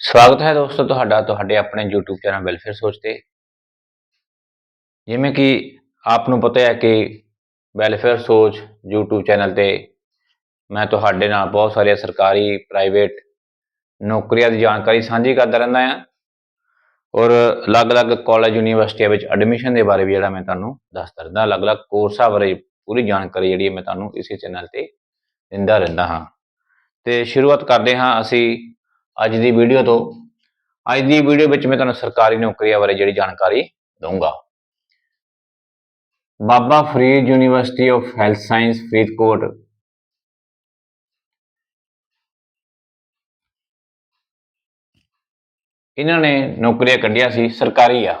ਸਵਾਗਤ ਹੈ ਦੋਸਤੋ ਤੁਹਾਡਾ, ਤੁਹਾਡੇ ਆਪਣੇ YouTube ਚੈਨਲ ਵੈਲਫੇਅਰ ਸੋਚ ਤੇ। ਜਿਵੇਂ ਕਿ ਆਪ ਨੂੰ ਪਤਾ ਹੈ ਕਿ ਵੈਲਫੇਅਰ ਸੋਚ YouTube ਚੈਨਲ ਤੇ ਮੈਂ ਤੁਹਾਡੇ ਨਾਲ ਬਹੁਤ ਸਾਰੀਆਂ ਸਰਕਾਰੀ ਪ੍ਰਾਈਵੇਟ ਨੌਕਰੀਆਂ ਦੀ ਜਾਣਕਾਰੀ ਸਾਂਝੀ ਕਰਦਾ ਰਹਿੰਦਾ ਹਾਂ। ਔਰ ਅਲੱਗ-ਅਲੱਗ ਕਾਲਜ ਯੂਨੀਵਰਸਿਟੀਆਂ ਵਿੱਚ ਐਡਮਿਸ਼ਨ ਦੇ ਬਾਰੇ ਵੀ ਜਿਹੜਾ ਮੈਂ ਤੁਹਾਨੂੰ ਦੱਸਦਾ ਰਹਿੰਦਾ, ਅਲੱਗ-ਅਲੱਗ ਕੋਰਸਾਂ ਬਾਰੇ ਪੂਰੀ ਜਾਣਕਾਰੀ ਜਿਹੜੀ ਮੈਂ ਤੁਹਾਨੂੰ ਇਸੇ ਚੈਨਲ ਤੇ ਦਿੰਦਾ ਰਹਿੰਦਾ ਹਾਂ। ਤੇ ਸ਼ੁਰੂਆਤ ਕਰਦੇ ਹਾਂ ਅਸੀਂ ਅੱਜ ਦੀ ਵੀਡੀਓ ਤੋਂ, ਅੱਜ ਦੀ ਵੀਡੀਓ ਵਿੱਚ ਮੈਂ ਤੁਹਾਨੂੰ ਸਰਕਾਰੀ ਨੌਕਰੀਆਂ ਬਾਰੇ ਜਿਹੜੀ ਜਾਣਕਾਰੀ ਦਊਂਗਾ। Baba Farid university of health science, Faridkot. ਇਹਨਾਂ ਨੇ ਨੌਕਰੀਆਂ ਕੱਢੀਆਂ ਸੀ, ਸਰਕਾਰੀ ਆ।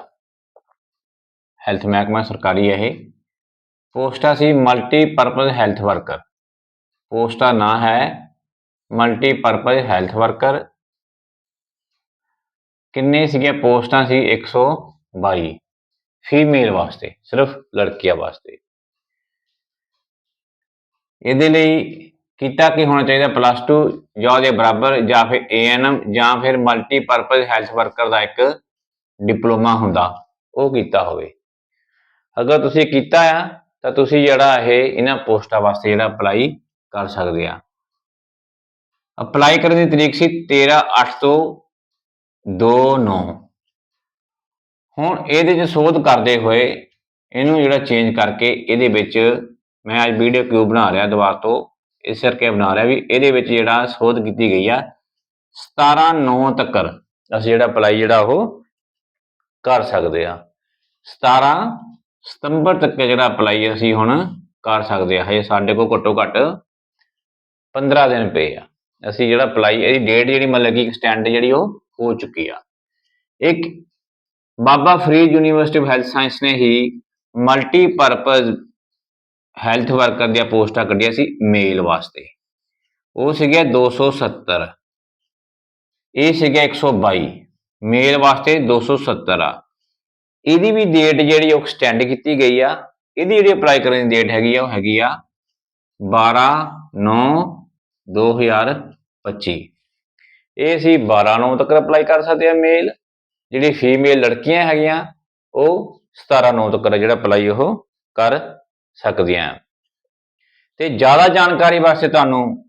ਹੈਲਥ ਮਹਿਕਮਾ ਸਰਕਾਰੀ ਹੈ ਇਹ। ਪੋਸਟਾਂ ਸੀ ਮਲਟੀਪਰਪਸ ਹੈਲਥ ਵਰਕਰ। ਪੋਸਟ ਨਾਂ ਹੈ, ਮਲਟੀਪਰਪਸ ਹੈਲਥ ਵਰਕਰ। ਕਿੰਨੇ ਸੀਗੀਆਂ ਪੋਸਟਾਂ ਸੀ 122 ਫੀਮੇਲ ਵਾਸਤੇ, ਸਿਰਫ ਲੜਕੀਆਂ ਵਾਸਤੇ। ਇਹਦੇ ਲਈ ਕੀਤਾ ਕੀ ਹੋਣਾ ਚਾਹੀਦਾ? ਪਲੱਸ 2 ਜਾਂ ਉਹਦੇ ਬਰਾਬਰ, ਜਾਂ ਫਿਰ ਏਐਨਐਮ ਜਾਂ ਫਿਰ ਮਲਟੀਪਰਪਸ ਹੈਲਥ ਵਰਕਰ ਦਾ ਇੱਕ ਡਿਪਲੋਮਾ ਹੁੰਦਾ, ਉਹ ਕੀਤਾ ਹੋਵੇ। ਅਗਰ ਤੁਸੀਂ ਕੀਤਾ ਆ, ਤਾਂ ਤੁਸੀਂ ਜਿਹੜਾ ਇਹ ਇਹਨਾਂ ਪੋਸਟਾਂ ਵਾਸਤੇ ਜਿਹੜਾ ਅਪਲਾਈ ਕਰ ਸਕਦੇ ਆ। ਅਪਲਾਈ ਕਰਨ ਦੀ ਤਰੀਕ ਸੀ 13 8 ਤੋਂ 2 9 ਹੁਣ ਇਹਦੇ 'ਚ ਸੋਧ ਕਰਦੇ ਹੋਏ ਇਹਨੂੰ ਜਿਹੜਾ ਚੇਂਜ ਕਰਕੇ ਇਹਦੇ ਵਿੱਚ ਮੈਂ ਅੱਜ ਵੀਡੀਓ ਕਿਉਂ ਬਣਾ ਰਿਹਾ ਦੁਬਾਰਾ ਤੋਂ, ਇਸ ਕਰਕੇ ਬਣਾ ਰਿਹਾ ਵੀ ਇਹਦੇ ਵਿੱਚ ਜਿਹੜਾ ਸੋਧ ਕੀਤੀ ਗਈ ਆ 17 9 ਤੱਕ ਅਸੀਂ ਜਿਹੜਾ ਅਪਲਾਈ ਜਿਹੜਾ ਉਹ ਕਰ ਸਕਦੇ ਆ। 17 ਸਤੰਬਰ ਤੱਕ ਜਿਹੜਾ ਅਪਲਾਈ ਅਸੀਂ ਹੁਣ ਕਰ ਸਕਦੇ ਆ। ਹਜੇ ਸਾਡੇ ਕੋਲ ਘੱਟੋ ਘੱਟ 15 ਦਿਨ ਪਏ ਆ। ਅਸੀਂ ਜਿਹੜਾ ਅਪਲਾਈ ਇਹਦੀ ਡੇਟ ਜਿਹੜੀ ਮਤਲਬ ਕਿ ਐਕਸਟੈਂਡ ਜਿਹੜੀ ਉਹ ਹੋ ਚੁੱਕੀ ਆ। ਇੱਕ Baba Farid university of health science ਨੇ ਹੀ ਮਲਟੀਪਰਪਸ ਹੈਲਥ ਵਰਕਰ ਦੀਆਂ ਪੋਸਟਾਂ ਕੱਢੀਆਂ ਸੀ ਮੇਲ ਵਾਸਤੇ। ਉਹ ਸੀਗੇ 270 ਇਹ ਸੀਗਾ 122 ਮੇਲ ਵਾਸਤੇ 270 ਆ। ਇਹਦੀ ਵੀ ਡੇਟ ਜਿਹੜੀ ਉਹ ਐਕਸਟੈਂਡ ਕੀਤੀ ਗਈ ਆ। ਇਹਦੀ ਜਿਹੜੀ ਅਪਲਾਈ ਕਰਨ ਦੀ ਡੇਟ ਹੈਗੀ ਆ, ਉਹ ਹੈਗੀ ਆ 12 9 2025 ਇਹ ਸੀ 12 9 ਤੱਕ ਅਪਲਾਈ ਕਰ ਸਕਦੇ ਆ ਮੇਲ ਜਿਹੜੀ ਫੀਮੇਲ ਲੜਕੀਆਂ ਹੈਗੀਆਂ, ਉਹ 17 9 ਤੱਕ ਜਿਹੜਾ ਅਪਲਾਈ ਉਹ ਕਰ ਸਕਦੀਆਂ। ਤੇ ਜ਼ਿਆਦਾ ਜਾਣਕਾਰੀ ਵਾਸਤੇ ਤੁਹਾਨੂੰ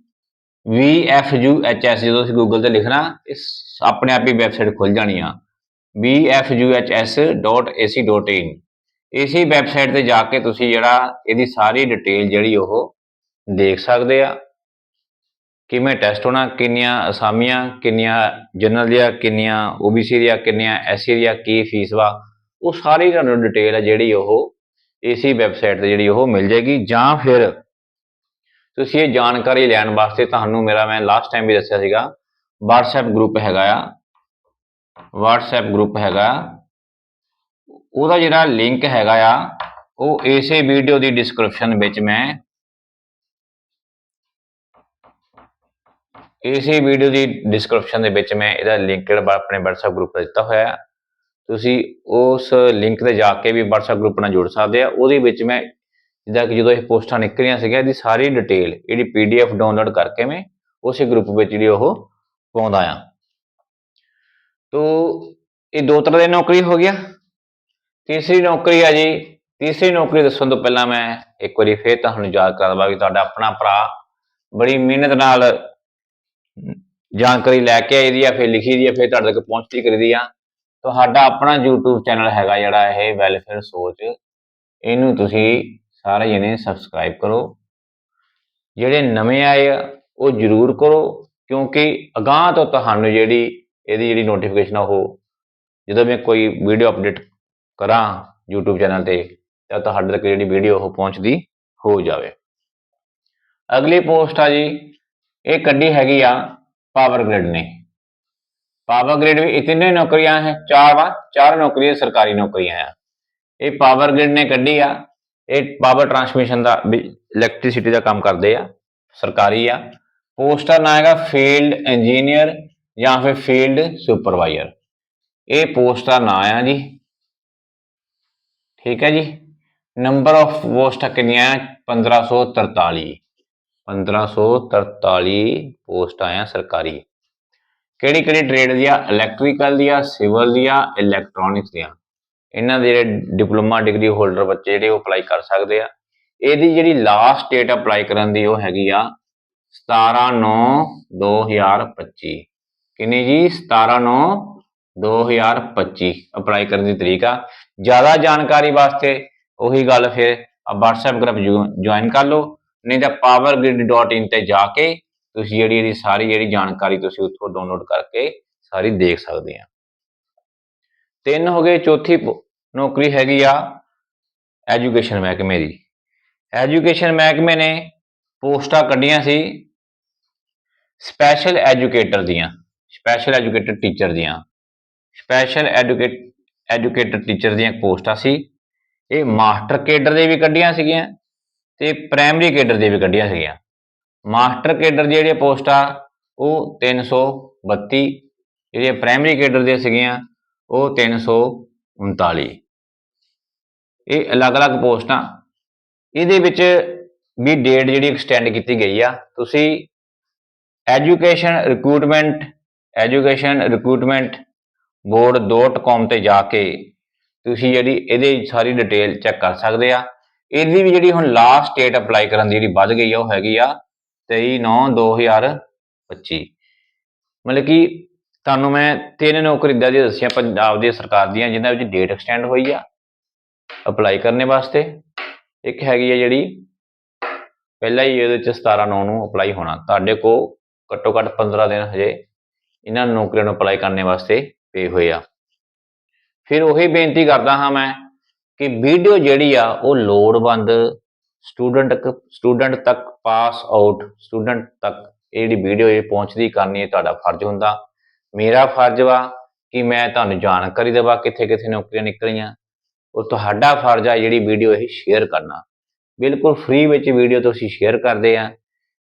VFUHS ਜਦੋਂ ਤੁਸੀਂ ਗੂਗਲ ਤੇ ਲਿਖਣਾ, ਇਸ ਆਪਣੇ ਆਪ ਹੀ ਵੈਬਸਾਈਟ ਖੁੱਲ ਜਾਣੀ ਆ। VFUHS.ac.in ਇਸੇ ਵੈਬਸਾਈਟ ਤੇ ਜਾ ਕੇ ਤੁਸੀਂ ਜਿਹੜਾ ਇਹਦੀ ਸਾਰੀ ਡਿਟੇਲ ਜਿਹੜੀ ਉਹ ਦੇਖ ਸਕਦੇ ਆ। ਕਿਵੇਂ ਟੈਸਟ ਹੋਣਾ, ਕਿੰਨੀਆਂ ਅਸਾਮੀਆਂ, ਕਿੰਨੀਆਂ ਜਨਰਲ ਦੀਆਂ, ਕਿੰਨੀਆਂ OBC ਦੀਆਂ, ਕਿੰਨੀਆਂ SC ਦੀਆਂ, ਕੀ ਫੀਸ ਵਾ, ਉਹ ਸਾਰੀ ਤੁਹਾਨੂੰ ਡਿਟੇਲ ਹੈ ਜਿਹੜੀ ਉਹ ਇਸੇ ਵੈਬਸਾਈਟ ਤੇ ਜਿਹੜੀ ਉਹ ਮਿਲ ਜਾਏਗੀ। ਜਾਂ ਫਿਰ ਤੁਸੀਂ ਇਹ ਜਾਣਕਾਰੀ ਲੈਣ ਵਾਸਤੇ ਤੁਹਾਨੂੰ ਮੇਰਾ, ਮੈਂ ਲਾਸਟ ਟਾਈਮ ਵੀ ਦੱਸਿਆ ਸੀਗਾ, WhatsApp ਗਰੁੱਪ ਹੈਗਾ ਆ। WhatsApp ਗਰੁੱਪ ਹੈਗਾ ਉਹਦਾ ਜਿਹੜਾ ਲਿੰਕ ਹੈਗਾ ਆ, ਉਹ ਇਸੇ ਵੀਡੀਓ ਦੀ ਡਿਸਕ੍ਰਿਪਸ਼ਨ ਵਿੱਚ ਮੈਂ ਇਸੇ ਵੀਡੀਓ ਦੀ ਡਿਸਕ੍ਰਿਪਸ਼ਨ ਦੇ ਵਿੱਚ ਮੈਂ ਇਹਦਾ ਲਿੰਕ ਜਿਹੜਾ ਆਪਣੇ WhatsApp ਗਰੁੱਪ ਦਾ ਦਿੱਤਾ ਹੋਇਆ। ਹੈ ਤੁਸੀਂ ਉਸ ਲਿੰਕ ਤੇ ਜਾ ਕੇ ਵੀ WhatsApp ਗਰੁੱਪ ਨਾਲ ਜੁੜ ਸਕਦੇ ਆ। ਉਹਦੇ ਵਿੱਚ ਮੈਂ ਜਿੱਦਾਂ ਕਿ ਜਦੋਂ ਇਹ ਪੋਸਟਾਂ ਨਿਕਲੀਆਂ ਸੀਗੀਆਂ, ਇਹਦੀ ਸਾਰੀ ਡਿਟੇਲ ਜਿਹੜੀ PDF ਡਾਊਨਲੋਡ ਕਰਕੇ ਮੈਂ ਉਸੇ ਗਰੁੱਪ ਵਿੱਚ ਜਿਹੜੀ ਉਹ ਪਾਉਂਦਾ ਆ। ਤੋ, ਇਹ ਦੋ ਤਰ੍ਹਾਂ ਦੀ ਨੌਕਰੀ ਹੋ ਗਿਆ ਤੀਸਰੀ ਨੌਕਰੀ ਆ ਜੀ, ਤੀਸਰੀ ਨੌਕਰੀ ਦੱਸਣ ਤੋਂ ਪਹਿਲਾਂ ਮੈਂ ਇੱਕ ਵਾਰੀ ਫੇਰ ਤੁਹਾਨੂੰ ਯਾਦ ਕਰਾ ਦਵਾਂ ਕਿ ਤੁਹਾਡਾ ਆਪਣਾ ਭਰਾ ਬੜੀ ਮਿਹਨਤ ਨਾਲ ਜਾਣਕਾਰੀ ਲੈ ਕੇ ਆਈ ਦੀ ਆ, ਫਿਰ ਲਿਖੀ ਦੀ ਆ, ਫਿਰ ਤੁਹਾਡੇ ਤੱਕ ਪਹੁੰਚਦੀ ਕਰੀਦੀ ਆ। ਤੁਹਾਡਾ ਆਪਣਾ YouTube ਚੈਨਲ ਹੈਗਾ ਜਿਹੜਾ ਇਹ ਵੈਲਫੇਅਰ ਸੋਚ। ਇਹਨੂੰ ਤੁਸੀਂ ਸਾਰੇ ਜਣੇ ਸਬਸਕ੍ਰਾਈਬ ਕਰੋ। ਜਿਹੜੇ ਨਵੇਂ ਆਏ ਆ, ਉਹ ਜਰੂਰ ਕਰੋ, ਕਿਉਂਕਿ ਅਗਾਹ ਤੋਂ ਤੁਹਾਨੂੰ ਜਿਹੜੀ ਇਹਦੀ ਜਿਹੜੀ ਨੋਟੀਫਿਕੇਸ਼ਨ ਆ ਉਹ, ਜਦੋਂ ਮੈਂ ਕੋਈ ਵੀਡੀਓ ਅਪਡੇਟ ਕਰਾਂ YouTube ਚੈਨਲ ਤੇ, ਤਾਂ ਤੁਹਾਡੇ ਤੱਕ ਜਿਹੜੀ ਵੀਡੀਓ ਉਹ ਪਹੁੰਚਦੀ ਹੋ ਜਾਵੇ। ਅਗਲੀ ਪੋਸਟ ਆ ਜੀ ਇਹ ਕੱਢੀ ਹੈਗੀ ਆ ਪਾਵਰ ਗ੍ਰਿਡ ਨੇ। ਪਾਵਰ ਗ੍ਰਿਡ ਵਿੱਚ ਇਤਨੇ ਨੌਕਰੀਆਂ ਹੈ, ਚਾਰ ਵਾ, ਚਾਰ ਨੌਕਰੀਆਂ ਸਰਕਾਰੀ ਨੌਕਰੀਆਂ ਆ। ਇਹ ਪਾਵਰ ਗ੍ਰਿਡ ਨੇ ਕੱਢੀ ਆ, ਇਹ ਪਾਵਰ ਟਰਾਂਸਮਿਸ਼ਨ ਦਾ ਇਲੈਕਟ੍ਰਿਸਿਟੀ ਦਾ ਕੰਮ ਕਰਦੇ ਆ, ਸਰਕਾਰੀ ਆ। ਪੋਸਟ ਦਾ ਨਾਮ ਹੈਗਾ ਫੀਲਡ ਇੰਜੀਨੀਅਰ ਜਾਂ ਫਿਰ ਫੀਲਡ ਸੁਪਰਵਾਈਜ਼ਰ ਇਹ ਪੋਸਟ ਦਾ ਨਾਮ ਆ ਜੀ। ਠੀਕ ਹੈ ਜੀ। ਨੰਬਰ ਆਫ ਪੋਸਟਾਂ ਕਿੰਨੀਆਂ 1543 1543 ਪੋਸਟਾਂ ਆ ਸਰਕਾਰੀ। ਕਿਹੜੀ ਕਿਹੜੀ ਟ੍ਰੇਡ ਦੀਆਂ? ਇਲੈਕਟ੍ਰੀਕਲ ਦੀਆਂ ਸਿਵਲ ਦੀਆਂ ਇਲੈਕਟ੍ਰੋਨਿਕਸ ਦੀਆਂ। ਇਹਨਾਂ ਦੇ ਜਿਹੜੇ ਡਿਪਲੋਮਾ ਡਿਗਰੀ ਹੋਲਡਰ ਬੱਚੇ ਜਿਹੜੇ ਉਹ ਅਪਲਾਈ ਕਰ ਸਕਦੇ ਆ। ਇਹਦੀ ਜਿਹੜੀ ਲਾਸਟ ਡੇਟ ਅਪਲਾਈ ਕਰਨ ਦੀ ਉਹ ਹੈਗੀ ਆ 17/9/2025 ਕਿੰਨੀ ਜੀ? 17/9/2025 ਅਪਲਾਈ ਕਰਨ ਦੀ ਤਰੀਕ ਆ। ਜ਼ਿਆਦਾ ਜਾਣਕਾਰੀ ਵਾਸਤੇ ਉਹੀ ਗੱਲ ਫਿਰ WhatsApp ਗਰੁੱਪ ਜੁਆਇਨ ਕਰ ਲਓ। ਨਹੀਂ ਤਾਂ powergrid.in ਤੇ ਜਾ ਕੇ ਤੁਸੀਂ ਜਿਹੜੀ ਇਹਦੀ ਸਾਰੀ ਜਿਹੜੀ ਜਾਣਕਾਰੀ ਤੁਸੀਂ ਉੱਥੋਂ ਡਾਊਨਲੋਡ ਕਰਕੇ ਸਾਰੀ ਦੇਖ ਸਕਦੇ ਆ। ਤਿੰਨ ਹੋ ਗਏ, ਚੌਥੀ ਪ- ਨੌਕਰੀ ਹੈਗੀ ਆ ਐਜੂਕੇਸ਼ਨ ਮਹਿਕਮੇ ਦੀ। ਐਜੂਕੇਸ਼ਨ ਮਹਿਕਮੇ ਨੇ ਪੋਸਟਾਂ ਕੱਢੀਆਂ ਸੀ ਸਪੈਸ਼ਲ ਐਜੂਕੇਟਰ ਦੀਆਂ ਸਪੈਸ਼ਲ ਐਜੂਕੇਟਰ ਟੀਚਰ ਦੀਆਂ। ਸਪੈਸ਼ਲ ਐਜੂਕੇਟ ਐਜੂਕੇਟਰ ਟੀਚਰ ਦੀਆਂ ਪੋਸਟਾਂ ਸੀ। ਇਹ ਮਾਸਟਰ ਕੇਡਰ ਦੇ ਵੀ ਕੱਢੀਆਂ ਸੀਗੀਆਂ। ਤੇ ਪ੍ਰਾਇਮਰੀ ਕੇਡਰ ਦੇ ਵੀ ਕੱਢੀਆਂ ਸੀਗੀਆਂ। ਮਾਸਟਰ ਕੇਡਰ ਦੀਆਂ ਜਿਹੜੀਆਂ ਆ ਉਹ 332 ਜਿਹੜੀਆਂ ਪ੍ਰਾਇਮਰੀ ਕੇਡਰ ਦੀਆਂ ਸੀਗੀਆਂ, ਉਹ 339 ਇਹ ਅਲੱਗ-ਅਲੱਗ ਪੋਸਟਾਂ। ਇਹਦੇ ਵਿੱਚ ਵੀ ਡੇਟ ਜਿਹੜੀ ਐਕਸਟੈਂਡ ਕੀਤੀ ਗਈ ਆ। ਤੁਸੀਂ education recruitment education recruitment board.com ਤੇ ਜਾ ਕੇ ਤੁਸੀਂ ਜਿਹੜੀ ਇਹਦੀ ਸਾਰੀ ਡਿਟੇਲ ਚੈੱਕ ਕਰ ਸਕਦੇ ਆ। ਇਹਦੀ ਵੀ ਜਿਹੜੀ ਹੁਣ ਲਾਸਟ ਡੇਟ ਅਪਲਾਈ ਕਰਨ ਦੀ ਜਿਹੜੀ ਵੱਧ ਗਈ ਆ, ਉਹ ਹੈਗੀ ਆ 23/9/2025 ਮਤਲਬ ਕਿ ਤੁਹਾਨੂੰ ਮੈਂ ਤਿੰਨ ਨੌਕਰੀ ਏਦਾਂ ਦੀਆਂ ਦੱਸੀਆਂ ਪੰਜਾਬ ਦੀ ਸਰਕਾਰ ਦੀਆਂ ਜਿਨ੍ਹਾਂ ਵਿੱਚ ਡੇਟ ਐਕਸਟੈਂਡ ਹੋਈ ਆ ਅਪਲਾਈ ਕਰਨੇ ਵਾਸਤੇ। ਇੱਕ ਹੈਗੀ ਆ ਜਿਹੜੀ ਪਹਿਲਾਂ ਹੀ ਇਹਦੇ ਚ 17 9 ਨੂੰ ਅਪਲਾਈ ਹੋਣਾ। ਤੁਹਾਡੇ ਕੋ ਘੱਟੋ ਘੱਟ 15 ਦਿਨ ਹਜੇ ਇਹਨਾਂ ਨੌਕਰੀਆਂ ਨੂੰ ਅਪਲਾਈ ਕਰਨੇ ਵਾਸਤੇ ਪਏ ਹੋਏ ਆ। ਫਿਰ ਉਹੀ ਬੇਨਤੀ ਕਰਦਾ ਹਾਂ ਮੈਂ ਕਿ ਵੀਡੀਓ ਜਿਹੜੀ ਆ ਉਹ ਲੋੜਵੰਦ ਸਟੂਡੈਂਟ ਸਟੂਡੈਂਟ ਤੱਕ ਪਾਸ ਆਊਟ ਸਟੂਡੈਂਟ ਤੱਕ ਇਹ ਜਿਹੜੀ ਵੀਡੀਓ ਇਹ ਪਹੁੰਚਦੀ ਕਰਨੀ, ਇਹ ਤੁਹਾਡਾ ਫਰਜ਼ ਹੁੰਦਾ। ਮੇਰਾ ਫਰਜ਼ ਵਾ ਕਿ ਮੈਂ ਤੁਹਾਨੂੰ ਜਾਣਕਾਰੀ ਦੇਵਾਂ ਕਿੱਥੇ ਕਿੱਥੇ ਨੌਕਰੀਆਂ ਨਿਕਲੀਆਂ। ਉਹ ਤੁਹਾਡਾ ਫਰਜ਼ ਆ ਜਿਹੜੀ ਵੀਡੀਓ ਇਹ ਸ਼ੇਅਰ ਕਰਨਾ। ਬਿਲਕੁਲ ਫ੍ਰੀ ਵਿੱਚ ਵੀਡੀਓ ਤੁਸੀਂ ਸ਼ੇਅਰ ਕਰਦੇ ਆ।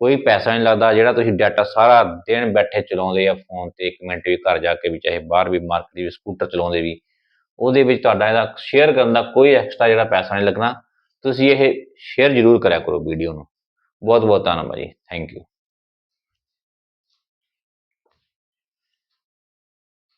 ਕੋਈ ਪੈਸਾ ਨਹੀਂ ਲੱਗਦਾ, ਜਿਹੜਾ ਤੁਸੀਂ ਡਾਟਾ ਸਾਰਾ ਦਿਨ ਬੈਠੇ ਚਲਾਉਂਦੇ ਆ ਫੋਨ ਤੇ, ਇੱਕ ਮਿੰਟ ਵੀ ਘਰ ਜਾ ਕੇ ਵੀ, ਚਾਹੇ ਬਾਹਰ ਵੀ ਮਾਰਕੀਟ ਵੀ ਸਕੂਟਰ ਚਲਾਉਂਦੇ ਵੀ। ਉਹਦੇ ਵਿੱਚ ਤੁਹਾਡਾ ਇਹਦਾ ਸ਼ੇਅਰ ਕਰਨ ਦਾ ਕੋਈ ਐਕਸਟਰਾ ਜਿਹੜਾ ਪੈਸਾ ਨਹੀਂ ਲੱਗਣਾ। ਤੁਸੀਂ ਇਹ ਸ਼ੇਅਰ ਜ਼ਰੂਰ ਕਰਿਆ ਕਰੋ ਵੀਡੀਓ ਨੂੰ। ਬਹੁਤ ਬਹੁਤ ਧੰਨਵਾਦ ਜੀ। Thank you